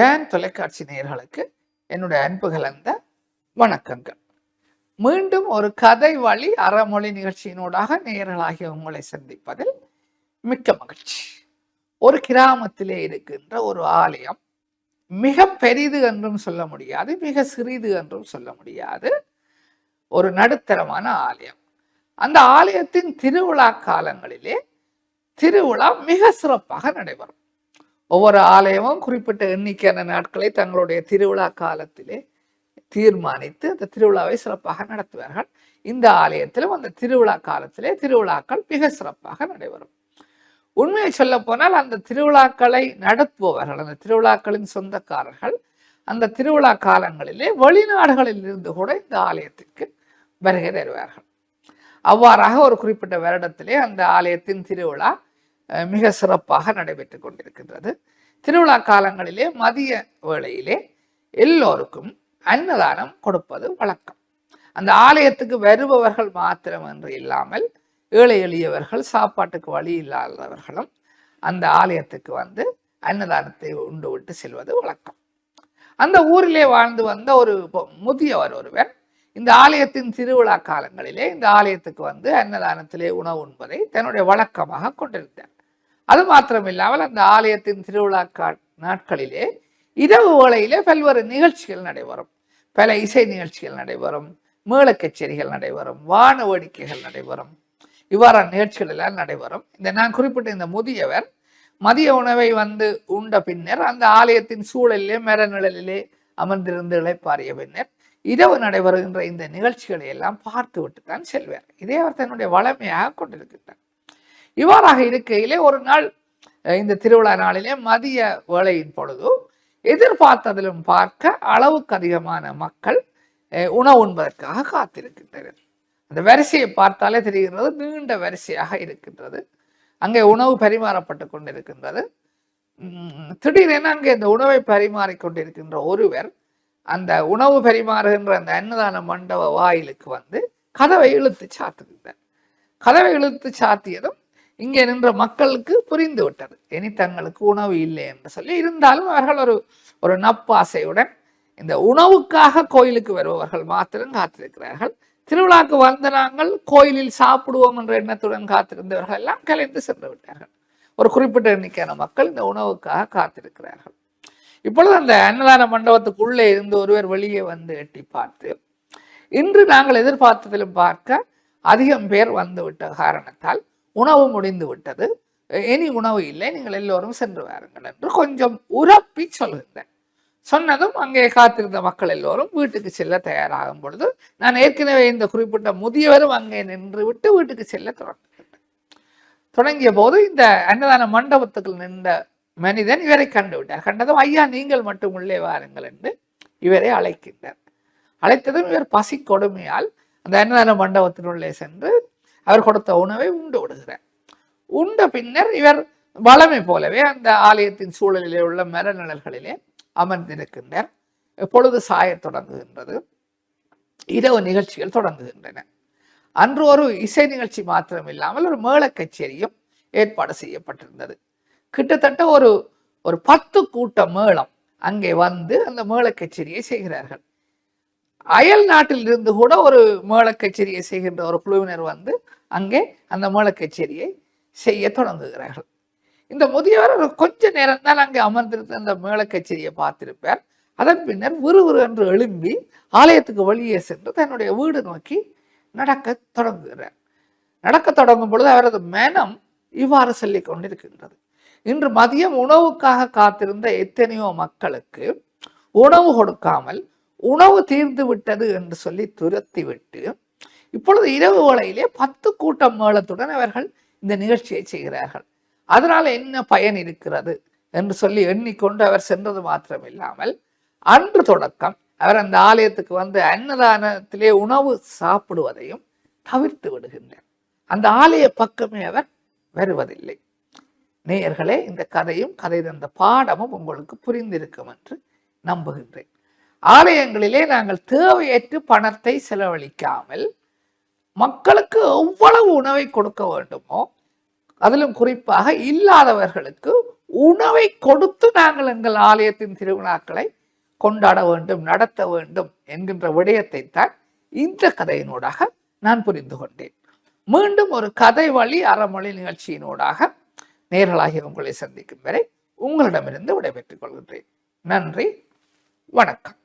Tan தொலைக்காட்சி நேர்களுக்கு என்னுடைய அன்பு கலந்த வணக்கங்கள். மீண்டும் ஒரு கதை வழி அறமொழி நிகழ்ச்சியினூடாக நேயர்களாகிய உங்களை சந்திப்பதில் மிக்க மகிழ்ச்சி. ஒரு கிராமத்திலே இருக்கின்ற ஒரு ஆலயம் மிக பெரிது என்றும் சொல்ல முடியாது மிக சிறிது என்றும் சொல்ல முடியாது. ஒரு நடுத்தரமான ஆலயம். அந்த ஆலயத்தின் திருவிழா காலங்களிலே திருவிழா மிக சிறப்பாக நடைபெறும். ஒவ்வொரு ஆலயமும் குறிப்பிட்ட எண்ணிக்கையான நாட்களை தங்களுடைய திருவிழா காலத்திலே தீர்மானித்து அந்த திருவிழாவை சிறப்பாக நடத்துவார்கள். இந்த ஆலயத்திலும் அந்த திருவிழா காலத்திலே திருவிழாக்கள் மிக சிறப்பாக நடைபெறும். உண்மையை சொல்ல போனால் அந்த திருவிழாக்களை நடத்துபவர்கள் அந்த திருவிழாக்களின் சொந்தக்காரர்கள் அந்த திருவிழா காலங்களிலே வெளிநாடுகளில் இருந்து கூட இந்த ஆலயத்திற்கு வருகை தருவார்கள். அவ்வாறாக ஒரு குறிப்பிட்ட வருடத்திலே அந்த ஆலயத்தின் திருவிழா மிக சிறப்பாக நடைபெற்று கொண்டிருக்கின்றது. திருவிழா காலங்களிலே மதிய வேளையிலே எல்லோருக்கும் அன்னதானம் கொடுப்பது வழக்கம். அந்த ஆலயத்துக்கு வருபவர்கள் மாத்திரம் என்று இல்லாமல் ஏழை எளியவர்கள் சாப்பாட்டுக்கு வழி இல்லாதவர்களும் அந்த ஆலயத்துக்கு வந்து அன்னதானத்தை உண்டு விட்டு செல்வது வழக்கம். அந்த ஊரிலே வாழ்ந்து வந்த ஒரு முதியவர் ஒருவர் இந்த ஆலயத்தின் திருவிழா காலங்களிலே இந்த ஆலயத்துக்கு வந்து அன்னதானத்திலே உணவு உண்பதை தன்னுடைய வழக்கமாக கொண்டிருந்தார். அது மாத்திரமில்லாமல் அந்த ஆலயத்தின் திருவிழா நாட்களிலே இரவு வேளையிலே பல்வேறு நிகழ்ச்சிகள் நடைபெறும். பல இசை நிகழ்ச்சிகள் நடைபெறும். மேள கச்சேரிகள் நடைபெறும். வான வேடிக்கைகள் நடைபெறும். இவ்வாறான நிகழ்ச்சிகள் எல்லாம் நடைபெறும். இந்த நான் குறிப்பிட்ட இந்த முதியவர் மதிய உணவை வந்து உண்ட பின்னர் அந்த ஆலயத்தின் சூழலிலே மர நிழலிலே அமர்ந்திருந்து இழைப்பாரிய பின்னர் இரவு நடைபெறுகின்ற இந்த நிகழ்ச்சிகளை எல்லாம் பார்த்து விட்டு தான் செல்வார். இதே அவர் தன்னுடைய வளமையாக கொண்டிருக்கின்றார். இவ்வாறாக இருக்கையிலே ஒரு நாள் இந்த திருவிழா நாளிலே மதிய வேளையின் பொழுது எதிர்பார்த்ததிலும் பார்க்க அளவுக்கு அதிகமான மக்கள் உணவு உண்பதற்காக காத்திருக்கின்றனர். அந்த வரிசையை பார்த்தாலே தெரிகிறது நீண்ட வரிசையாக இருக்கின்றது. அங்கே உணவு பரிமாறப்பட்டு கொண்டிருக்கின்றது. திடீரென அங்கே இந்த உணவை பரிமாறிக்கொண்டிருக்கின்ற ஒருவர் அந்த உணவு பரிமாறுகின்ற அந்த அன்னதான மண்டப வாயிலுக்கு வந்து கதவை இழுத்து சாத்துகின்றார். கதவை இழுத்து சாத்தியதும் இங்கே நின்ற மக்களுக்கு புரிந்து விட்டது. இனி தங்களுக்கு உணவு இல்லை என்று சொல்லி இருந்தாலும் அவர்கள் ஒரு ஒரு நப்பாசையுடன் இந்த உணவுக்காக கோயிலுக்கு வருபவர்கள் மாத்திரம் காத்திருக்கிறார்கள். திருவிழாக்கு வந்த நாங்கள் கோயிலில் சாப்பிடுவோம் என்ற எண்ணத்துடன் காத்திருந்தவர்கள் எல்லாம் கலைந்து சென்று விட்டார்கள். ஒரு குறிப்பிட்ட எண்ணிக்கையான மக்கள் இந்த உணவுக்காக காத்திருக்கிறார்கள். இப்பொழுது அந்த அன்னதான மண்டபத்துக்குள்ளே இருந்து ஒருவர் வெளியே வந்து எட்டி பார்த்து இன்று நாங்கள் எதிர்பார்த்ததிலும் பார்க்க அதிகம் பேர் வந்துவிட்ட காரணத்தால் உணவு முடிந்து விட்டது. இனி உணவு இல்லை. நீங்கள் எல்லோரும் சென்று வாருங்கள் என்று கொஞ்சம் உரப்பி சொல்கின்றேன் சொன்னதும் அங்கே காத்திருந்த மக்கள் எல்லோரும் வீட்டுக்கு செல்ல தயாராகும் பொழுது நான் ஏற்கனவே இந்த குறிப்பிட்ட முதியவரும் அங்கே நின்று விட்டு வீட்டுக்கு செல்ல தொடங்குகின்றேன் தொடங்கிய போது இந்த அன்னதான மண்டபத்துக்குள் நின்ற மனிதன் இவரை கண்டு விட்டார். கண்டதும் ஐயா நீங்கள் மட்டும் உள்ளே வாருங்கள் என்று இவரை அழைக்கின்றார். அழைத்ததும் இவர் பசி கொடுமையால் அந்த அன்னதான மண்டபத்தினுள்ளே சென்று அவர் கொடுத்த உணவை உண்டு விடுகிறார். உண்ட பின்னர் இவர் வளமை போலவே அந்த ஆலயத்தின் சூழலிலே உள்ள மரநிழல்களிலே அமர்ந்திருக்கின்றார். பொழுது சாயத் தொடங்குகின்றது? இரவு நிகழ்ச்சிகள் தொடங்குகின்றன. அன்று ஒரு இசை நிகழ்ச்சி மாத்திரம் இல்லாமல் ஒரு மேள கச்சேரியும் ஏற்பாடு செய்யப்பட்டிருந்தது. கிட்டத்தட்ட ஒரு ஒரு பத்து கூட்ட மேளம் அங்கே வந்து அந்த மேள கச்சேரியை செய்கிறார்கள். அயல் நாட்டில் இருந்து கூட ஒரு மேள கச்சேரியை செய்கின்ற ஒரு குழுவினர் வந்து அங்கே அந்த மேளக் கச்சேரியை செய்ய தொடங்குகிறார்கள். இந்த முதியவர் ஒரு கொஞ்ச நேரம் தான் அங்கே அமர்ந்திருந்த அந்த மேளக் கச்சேரியை பார்த்திருப்பார். அதன் பின்னர் விறுவிறு என்று எழும்பி ஆலயத்துக்கு வெளியே சென்று தன்னுடைய வீடு நோக்கி நடக்க தொடங்குகிறார். நடக்க தொடங்கும் பொழுது அவரது மனம் இவ்வாறு சொல்லிக் கொண்டிருக்கின்றது. இன்று மதியம் உணவுக்காக காத்திருந்த எத்தனையோ மக்களுக்கு உணவு கொடுக்காமல் உணவு தீர்ந்து விட்டது என்று சொல்லி துரத்தி விட்டு இப்பொழுது இரவு வேளையிலே பத்து கூட்டம் மேளத்துடன் அவர்கள் இந்த நிகழ்ச்சியை செய்கிறார்கள். அதனால் என்ன பயன் இருக்கிறது? என்று சொல்லி எண்ணிக்கொண்டு அவர் சென்றது மாத்திரம் இல்லாமல் அன்று தொடக்கம் அவர் அந்த ஆலயத்துக்கு வந்து அன்னதானத்திலே உணவு சாப்பிடுவதையும் தவிர்த்து விடுகின்றார் அந்த ஆலய பக்கமே அவர் வருவதில்லை. நேயர்களே இந்த கதையும் கதை தந்த பாடமும் உங்களுக்கு புரிந்திருக்கும் என்று நம்புகின்றேன். ஆலயங்களிலே நாங்கள் தேவையற்று பணத்தை செலவழிக்காமல் மக்களுக்கு எவ்வளவு உணவை கொடுக்க வேண்டுமோ அதிலும் குறிப்பாக இல்லாதவர்களுக்கு உணவை கொடுத்து நாங்கள் எங்கள் ஆலயத்தின் திருவிழாக்களை கொண்டாட வேண்டும் நடத்த வேண்டும் என்கின்ற விடயத்தை தான் இந்த கதையினூடாக நான் புரிந்து கொண்டேன். மீண்டும் ஒரு கதை வழி அறமொழி நிகழ்ச்சியினூடாக நேரலாகி உங்களை சந்திக்கும் வரை உங்களிடமிருந்து விடைபெற்றுக் கொள்கின்றேன். நன்றி வணக்கம்.